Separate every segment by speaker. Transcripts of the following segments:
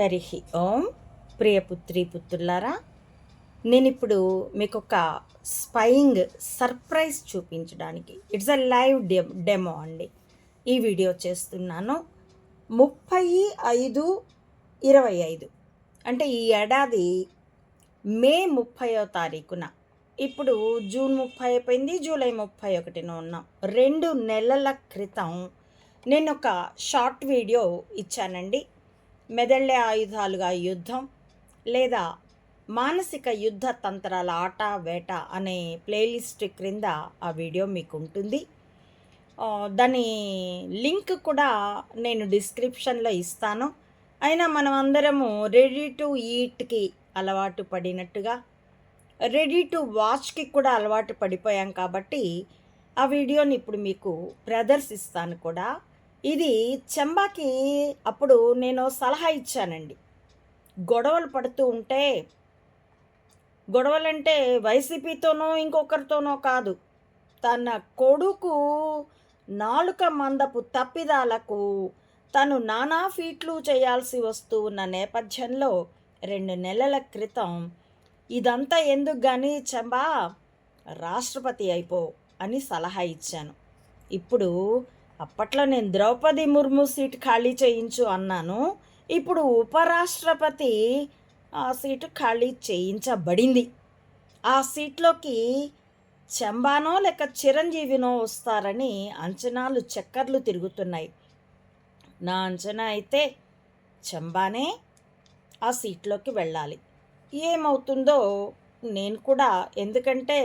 Speaker 1: హరి ఓం ప్రియపుత్రి పుత్రులారా నేను ఇప్పుడు మీకు ఒక స్పయింగ్ సర్ప్రైజ్ చూపించడానికి ఇట్స్ అ లైవ్ డె డెమో అండి. ఈ వీడియో చేస్తున్నాను. ముప్పై ఐదు ఇరవై ఐదు. అంటే ఈ ఏడాది మే ముప్పయో తారీఖున. ఇప్పుడు జూన్ ముప్పై అయిపోయింది జూలై ముప్పై ఒకటిన ఉన్నాం. రెండు నెలల క్రితం నేను ఒక షార్ట్ వీడియో ఇచ్చానండి. మెదళ్ళే ఆయుధాలుగా యుద్ధం లేదా మానసిక యుద్ధ తంత్రాల ఆట వేట అనే ప్లేలిస్ట్ క్రింద ఆ వీడియో మీకు ఉంటుంది దాని లింక్ కూడా నేను డిస్క్రిప్షన్లో ఇస్తాను. అయినా మనం అందరము రెడీ టు ఈట్కి అలవాటు పడినట్టుగా రెడీ టు వాచ్కి కూడా అలవాటు పడిపోయాం కాబట్టి ఆ వీడియోని ఇప్పుడు మీకు ప్రదర్శిస్తాను కూడా. ఇది చెంబాకి అప్పుడు నేను సలహా ఇచ్చానండి. గొడవలు పడుతూ ఉంటే గొడవలంటే వైసీపీతోనో ఇంకొకరితోనో కాదు. తన కొడుకు నాలుక మందపు తప్పిదాలకు తను నానా ఫీట్లు చేయాల్సి వస్తూ ఉన్న నేపథ్యంలో రెండు నెలల క్రితం ఇదంతా ఎందుకు కానీ చెంబా రాష్ట్రపతి అయిపో అని సలహా ఇచ్చాను. ఇప్పుడు అప్పట్లో నేను ద్రౌపది ముర్ము సీట్ ఖాళీ చేయించు అన్నాను. ఇప్పుడు ఉపరాష్ట్రపతి ఆ సీటు ఖాళీ చేయించబడింది. ఆ సీట్లోకి చెంబానో లేక చిరంజీవినో వస్తారని అంచనాలు చక్కర్లు తిరుగుతున్నాయి. నా అంచనా అయితే చెంబానే ఆ సీట్లోకి వెళ్ళాలి. ఏమవుతుందో నేను కూడా ఎందుకంటే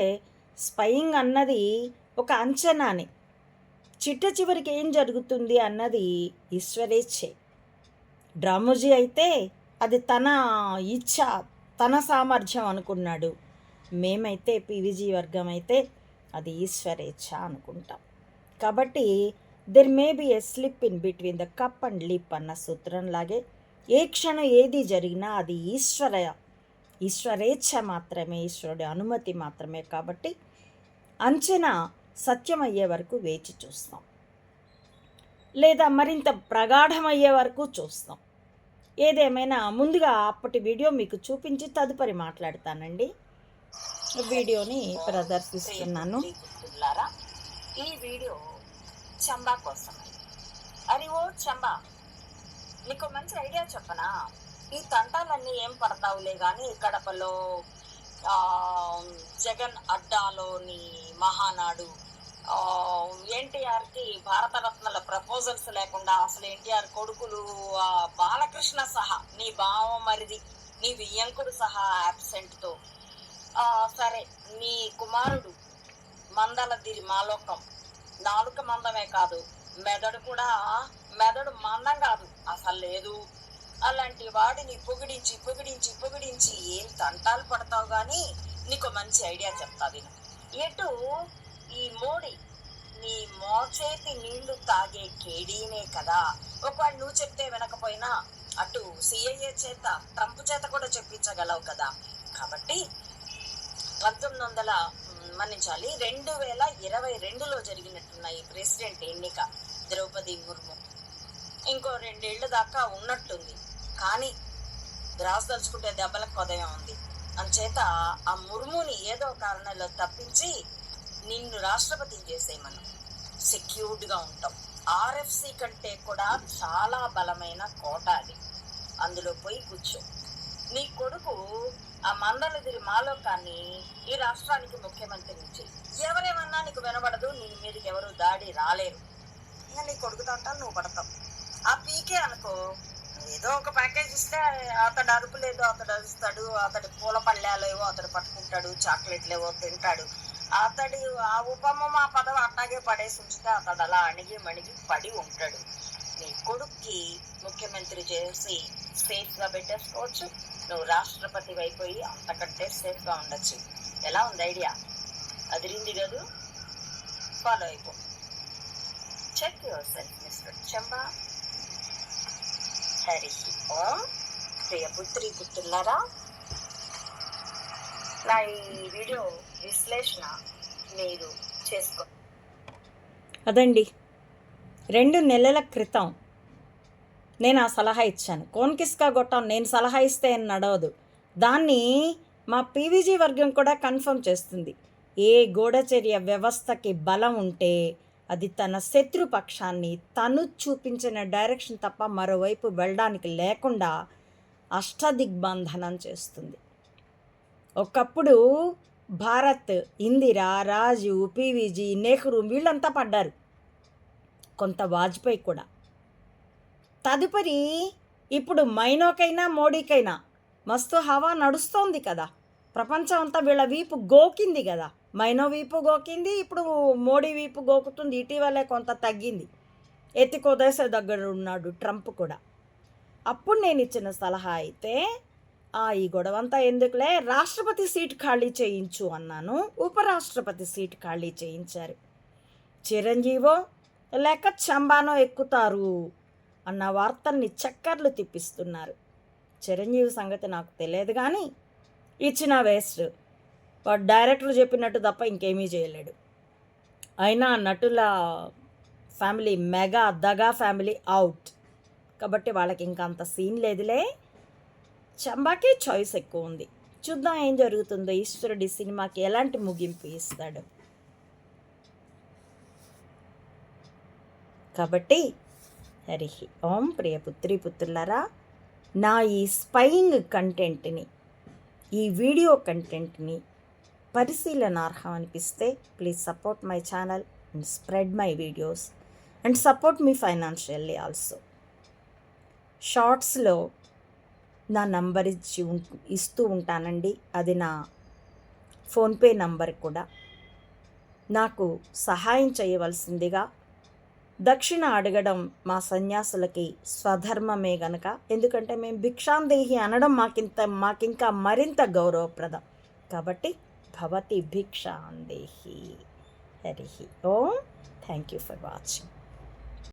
Speaker 1: స్పయింగ్ అన్నది ఒక అంచనానే. చిట్ట చివరికి ఏం జరుగుతుంది అన్నది ఈశ్వరేచ్ఛే. డ్రామోజీ అయితే అది తన ఇచ్ఛ తన సామర్థ్యం అనుకున్నాడు. మేమైతే పీవీజీ వర్గం అయితే అది ఈశ్వరేచ్ఛ అనుకుంటాం. కాబట్టి there may be a slip in between the cup and lip అన్న సూత్రంలాగే ఏ క్షణం ఏది జరిగినా అది ఈశ్వర ఈశ్వరేచ్ఛ మాత్రమే ఈశ్వరుడి అనుమతి మాత్రమే కాబట్టి అంచనా సత్యమయ్యే వరకు వేచి చూస్తాం. లేదా మరింత ప్రగాఢమయ్యే వరకు చూస్తాం. ఏదేమైనా ముందుగా అప్పటి వీడియో మీకు చూపించి తదుపరి మాట్లాడతానండి. వీడియోని ప్రదర్శిస్తున్నాను.
Speaker 2: ఈ వీడియో చంబా కోసం అరే ఓ చంబా నీకు మంచి ఐడియా చెప్పనా? ఈ తంటాలన్నీ ఏం పడతావులే కానీ కడపలో జగన్ అడ్డాలోని మహానాడు ఎన్టీఆర్కి భారతరత్నల ప్రపోజల్స్ లేకుండా అసలు ఎన్టీఆర్ కొడుకులు ఆ, బాలకృష్ణ సహా నీ బావ మరిది నీ వియ్యంకుడు సహా అబ్సెంట్తో సరే నీ కుమారుడు మందలదిరి మాలోకం నాలుక మందమే కాదు మెదడు కూడా మెదడు మందం కాదు అసలు లేదు. అలాంటి వాడిని పొగిడించి పొగిడించి పొగిడించి ఏం తంటాలు పడతావు కానీ నీకు మంచి ఐడియా చెప్తా విను. ఎటు మోడీ నీ మోచేతి నీళ్ళు తాగే కేడీనే కదా. ఒకవేళ నువ్వు చెప్తే వినకపోయినా అటు సిఐఏ చేత ట్రంప్ చేత కూడా చెప్పించగలవు కదా. కాబట్టి పంతొమ్మిది వందల మన్నించాలి రెండు వేల ఇరవై రెండులో జరిగినట్టున్న ఈ ప్రెసిడెంట్ ఎన్నిక. ద్రౌపది ముర్ము ఇంకో రెండేళ్ళ దాకా ఉన్నట్టుంది. కానీ రాజదలుచుకుంటే దెబ్బలకు కొదయం ఉంది. అంచేత ఆ ముర్ముని ఏదో కారణంలో తప్పించి నిన్ను రాష్ట్రపతి చేసేయమను సెక్యూర్డ్గా ఉంటాం. ఆర్ఎఫ్సి కంటే కూడా చాలా బలమైన కోట అది. అందులో పోయి కూర్చో. నీ కొడుకు ఆ మందలదిరి మాలోకాన్ని ఈ రాష్ట్రానికి ముఖ్యమంత్రి నుంచి ఎవరేమన్నా నీకు వినబడదు నీ మీదకి ఎవరు దాడి రాలేరు. ఇంకా నీ కొడుకు అంటాను నువ్వు పడతావు. ఆ పీకే అనుకో ఏదో ఒక ప్యాకేజ్ ఇస్తే అతడు అరుపు లేదు అతడు అరుస్తాడు అతడి పూల పళ్ళేలేవో అతడు పట్టుకుంటాడు చాక్లెట్లేవో తింటాడు. అతడి ఆ ఉపమ పదం పదవి పడేసి ఉంచితే అతడు అలా అణిగి మణిగి పడి ఉంటాడు. నీ కొడుక్కి ముఖ్యమంత్రి చేసి సేఫ్గా పెట్టేసుకోవచ్చు. నువ్వు రాష్ట్రపతి అయిపోయి అంతకంటే సేఫ్గా ఉండొచ్చు. ఎలా ఉంది ఐడియా? అదిరింది కదూ? ఫాలో అయిపో. Check yourself mister Chemba Hari Om ప్రియ పుత్రి పుత్రులారా. నా ఈ వీడియో విశ్లేషణ మీరు చేసుకో.
Speaker 1: అదండి. రెండు నెలల క్రితం నేను ఆ సలహా ఇచ్చాను. కోన్కిస్కా గొట్టం నేను సలహా ఇస్తే అని నడవదు. దాన్ని మా పీవీజీ వర్గం కూడా కన్ఫర్మ్ చేస్తుంది. ఏ గూఢచర్య వ్యవస్థకి బలం ఉంటే అది తన శత్రుపక్షాన్ని తను చూపించిన డైరెక్షన్ తప్ప మరోవైపు వెళ్ళడానికి లేకుండా అష్టదిగ్బంధనం చేస్తుంది. ఒకప్పుడు భారత్ ఇందిరా రాజు పీవీజీ నెహ్రూ వీళ్ళంతా పడ్డారు. కొంత వాజ్పేయి కూడా. తదుపరి ఇప్పుడు మైనోకైనా మోడీకైనా మస్తు హవా నడుస్తోంది కదా. ప్రపంచం అంతా వీళ్ళ వీపు గోకింది కదా. మైనో వీపు గోకింది ఇప్పుడు మోడీ వీపు గోకుతుంది. ఇటీవలే కొంత తగ్గింది. ఎత్తికోదేశ దగ్గర ఉన్నాడు ట్రంప్ కూడా. అప్పుడు నేను ఇచ్చిన సలహా అయితే ఆ ఈ గొడవంతా ఎందుకులే? రాష్ట్రపతి సీట్ ఖాళీ చేయించు అన్నాను. ఉపరాష్ట్రపతి సీట్ ఖాళీ చేయించారు. చిరంజీవో లేక చంబానో ఎక్కుతారు అన్న వార్తల్ని చక్కర్లు తిప్పిస్తున్నారు. చిరంజీవి సంగతి నాకు తెలియదు కానీ ఇచ్చిన వేస్ట్. వాడు డైరెక్టర్ చెప్పినట్టు తప్ప ఇంకేమీ చేయలేడు. అయినా నటుల ఫ్యామిలీ మెగా దగా ఫ్యామిలీ అవుట్. కాబట్టి వాళ్ళకి ఇంకా అంత సీన్ లేదులే. చంబాకే చాయిస్ ఎక్కువ ఉంది చూద్దాం ఏం జరుగుతుందో ఈశ్వరుడి సినిమాకి ఎలాంటి ముగింపు ఇస్తాడు. కాబట్టి హరి ఓం ప్రియ పుత్రి పుత్రులరా నా ఈ స్పైయింగ్ కంటెంట్ని ఈ వీడియో కంటెంట్ని పరిశీలనార్హం అనిపిస్తే please support my channel and spread my videos and support me financially also షార్ట్స్లో నా నంబర్ ఇచ్చి ఇస్తూ ఉంటానండి. అది నా ఫోన్పే నంబర్ కూడా. నాకు సహాయం చేయవలసిందిగా దక్షిణ అడగడం మా సన్యాసులకి స్వధర్మమే గనక. ఎందుకంటే మేము భిక్షాందేహి అనడం మాకింత మాకింకా మరింత గౌరవప్రదం. కాబట్టి భవతి భిక్షాందేహి. Hari Om. Thank you for watching.